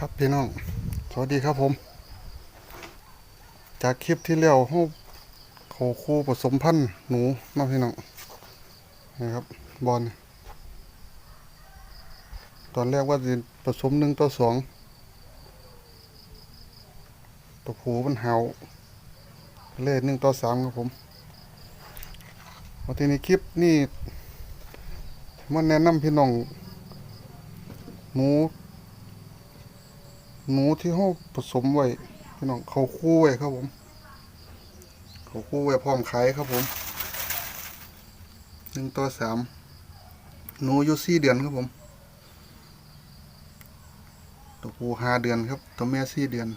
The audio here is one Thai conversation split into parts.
ครับพี่น้อง สวัสดีครับผม จากคลิปที่แล้วเขาเขคู่ผสมพันธุ์หนูเนาะพี่น้องนะครับบอลตอนแรกว่าจะผสมหนึ่งต่อสองตัวผูมันเห่าเลขหนึ่งต่อสามครับผมวันที่นี้คลิปนี่มันแนะนำพี่น้องหนู หนูที่เขาผสมไว้พี่น้องเขาคู่ไว้ครับผม เขาคู่ไว้พร้อมขายครับผมหนึ่งต่อสามหนูอยู่สี่เดือนครับผมตัวผู้ห้าเดือนครับ ตัวแม่สี่เดือน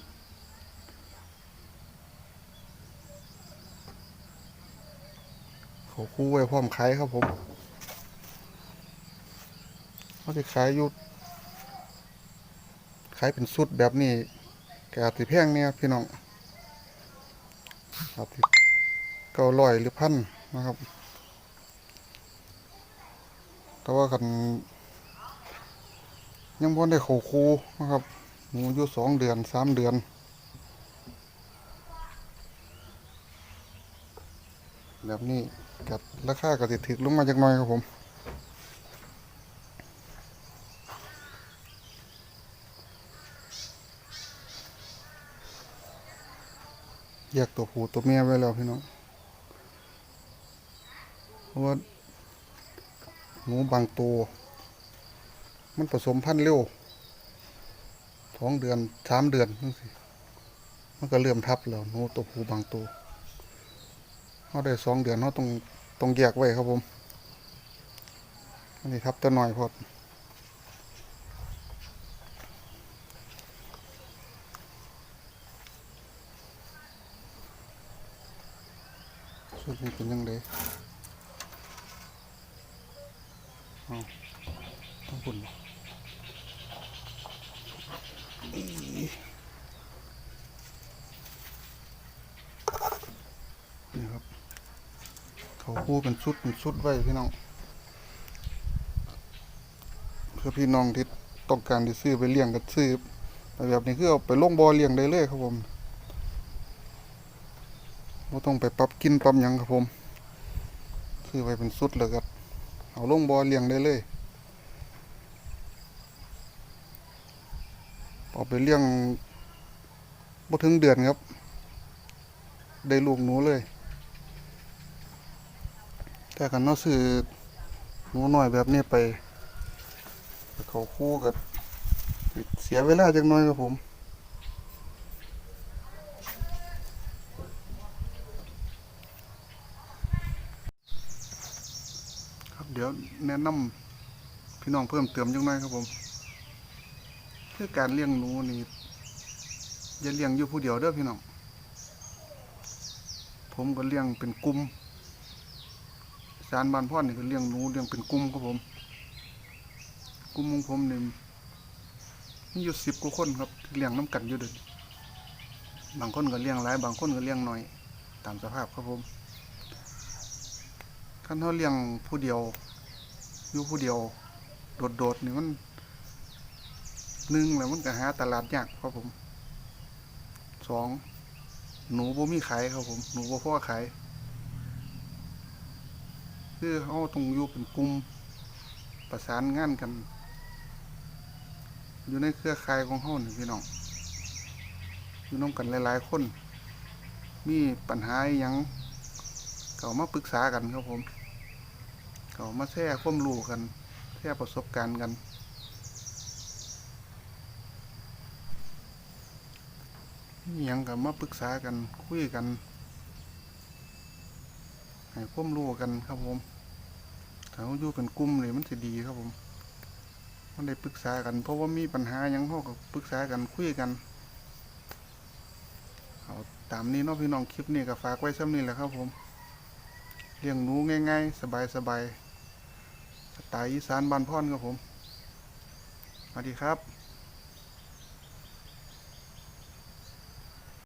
เขาคู่ไว้พร้อมขายครับผมเขาจะขายอยู่ ขายเป็นสุดแบบนี้กอาจสิแพงเนี่ยพี่น้องอาจสิเก้าร้อยหรือพันนะครับ แต่ว่ากันยังบ่ได้เขาคูนะครับหมูอยู่สองเดือนสามเดือนแบบนี้กับราคาก็สิถึกลงมาจักหน่อยครับผม แยกตัวผู้ตัวเมียไว้แล้วพี่น้องเพราะว่าหนูบางตัว มันผสมพันธุ์เร็วสองเดือนสามเดือนนั่นสิมันก็เริ่มทับแล้วหนูตัวผู้บางตัวเขาได้สองเดือนเขาต้องต้องแยกไว้ครับผมอันนี้ทับตัวหน่อยพอ ดสุดนี้เป็นยังไงอ๋อต้องปุ่นบ่นี่ครับ เขาคู่เป็นชุดเป็นชุดไว้พี่น้องเพื่อพี่น้องที่ต้องการที่ซื้อไปเลี้ยงก็ซื้อไปแบบนี้คือเอาไปลงบ่อเลี้ยงได้เลยครับผม ไม่ต้องไปปรับกินปรับยังครับผมซื้อไว้เป็นสุดเลยครับ เอาลงบ่อเลี้ยงได้เลยเอาไปเลี้ยงบ่ถึงเดือนครับ ได้ลูกหนูเลย แต่กันเนาะซื้อหนูน้อยแบบนี้ไป เขาคู่กับเสียเวลาจังน้อยครับผม ครับ เดี๋ยวแนะนำพี่น้องเพิ่มเติมจังน้อยครับผมคือการเลี้ยงหนูนี่อย่าเลี้ยงอยู่ผู้เดียวเด้อพี่น้อง ผมก็เลี้ยงเป็นกลุ่มสารบานพ่อนี่ก็เลี้ยงหนูเลี้ยงเป็นกลุ่มครับผมกลุ่มของผมเนี่ยมีอยู่สิบกว่าคนครับเลี้ยงน้ำกันอยู่เดินบางคนก็เลี้ยงหลาย บางคนก็เลี้ยงน้อย ตามสภาพครับผม คันเขาเลี้ยงผู้เดียวอยู่ผู้เดียว โดดๆนี่มันหนึ่งแล้วมันก็หาตลาดยากครับผมสองหนูบ่มีขายครับผมหนูบ่พอขายคือเขาต้องอยู่เป็นกลุ่มประสานงานกัน อยู่ในเครือข่ายของเฮาหนี่งพี่น้องอยู่น้องกันหลาย ๆ คน มีปัญหาอหยังเก่ามาปรึกษากันครับผม เก่ามาแชร์ความรู้กันแชร์ประสบการณ์กันมีหยังกับมาปรึกษากันคุยกัน ให้ความรู้กันครับผมถ้าเราอยู่เป็นกลุ่มเลยมันจะดีครับผมมันได้ปรึกษากัน เพราะว่ามีปัญหายังเขาก็ปรึกษากันคุยกันเอาตามนี้เนาะพี่น้องคลิปนี้ก็ฝากไว้ซ้ำนี้แหละครับผมเลี้ยงหนูง่ายๆ สบายๆ ไตายอีสานบ้านพ่อนครับผมสวัสดีครับ